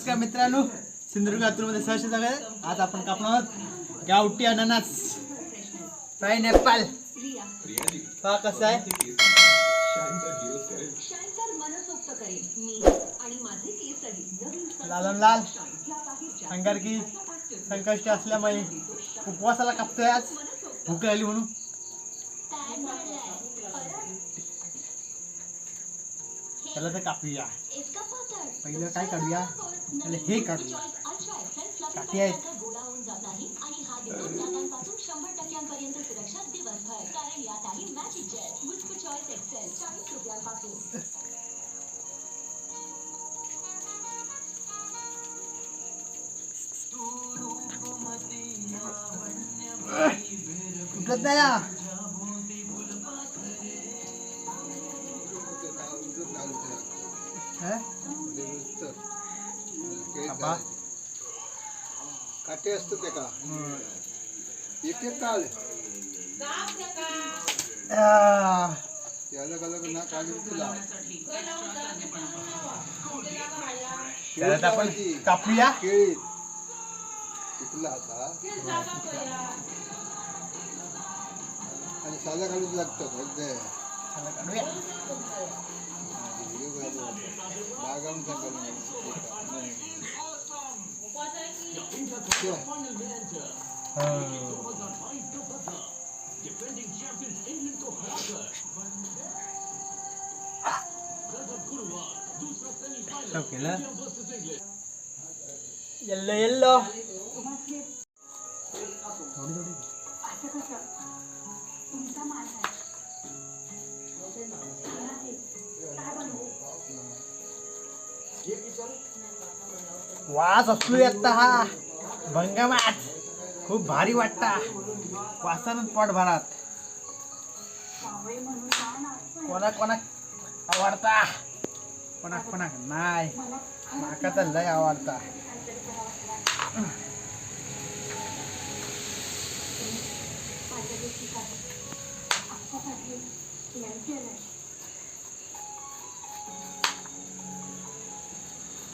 नमस्कार मित्रांनो सिंधुदुर्गमध्ये सहर्ष सगळे आज आपण कापणार आहोत गावठी अननस. पाईन ॲपल पहा कसं आहे. शंकर लालम लाल. अंगारकी संकष्ट असल्यामुळे उपवासाला कापतोय आज. भूक लागली म्हणून. चला तर कापूया. पहिलं काय काढूया? पहिलं हे काढूया. काठी आहेत. जात काटे असतो ते का. एक एक काल आ, अलग अलग ना काढून तुला? त्याला आपण कापूया. केळी. तुला आता? आणि साला काढून लागतं ते चला काढूया बागावून हो. सब केलं येल्लो येल्लो थोडी थोडी वास असलो आता हा. भंगमात खूप भारी वाटता. वासानच पोट भरात. कोणाक कोणाक आवडता? कोणाक कोणाक नाही. माका तर लय आवडता.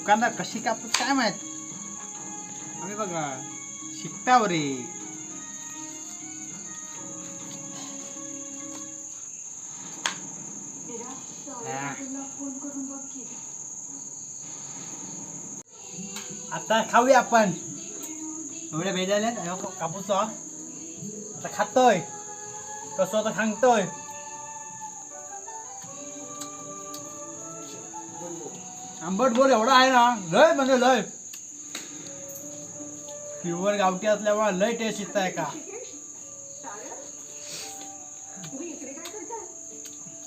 दुकानदार कशी कापतात काय माहीत? आम्ही बघा शिकताव रे आता खाऊया आपण. एवढ्या भेटायला कापूस आता खातोय. कसं आता सांगतोय. आंबट बोल एवढा आहे ना? लय म्हणजे लय. प्युअर गावठी असल्यामुळे लय टेस्ट येत आहे का?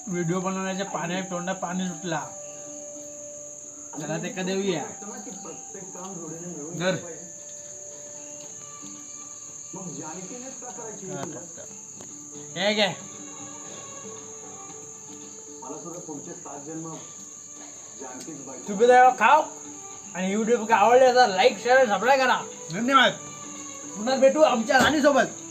व्हिडिओ बनवण्याच्या पाण्या तोंडात पाणी सुटला. त्याला ते का देऊया मला सुद्धा पुढचे सात जन्म तुम्ही तर खाव आणि युट्यूब आवडले तर लाईक शेअर सबस्क्राईब करा. धन्यवाद. पुन्हा भेटू आमच्या राणीसोबत.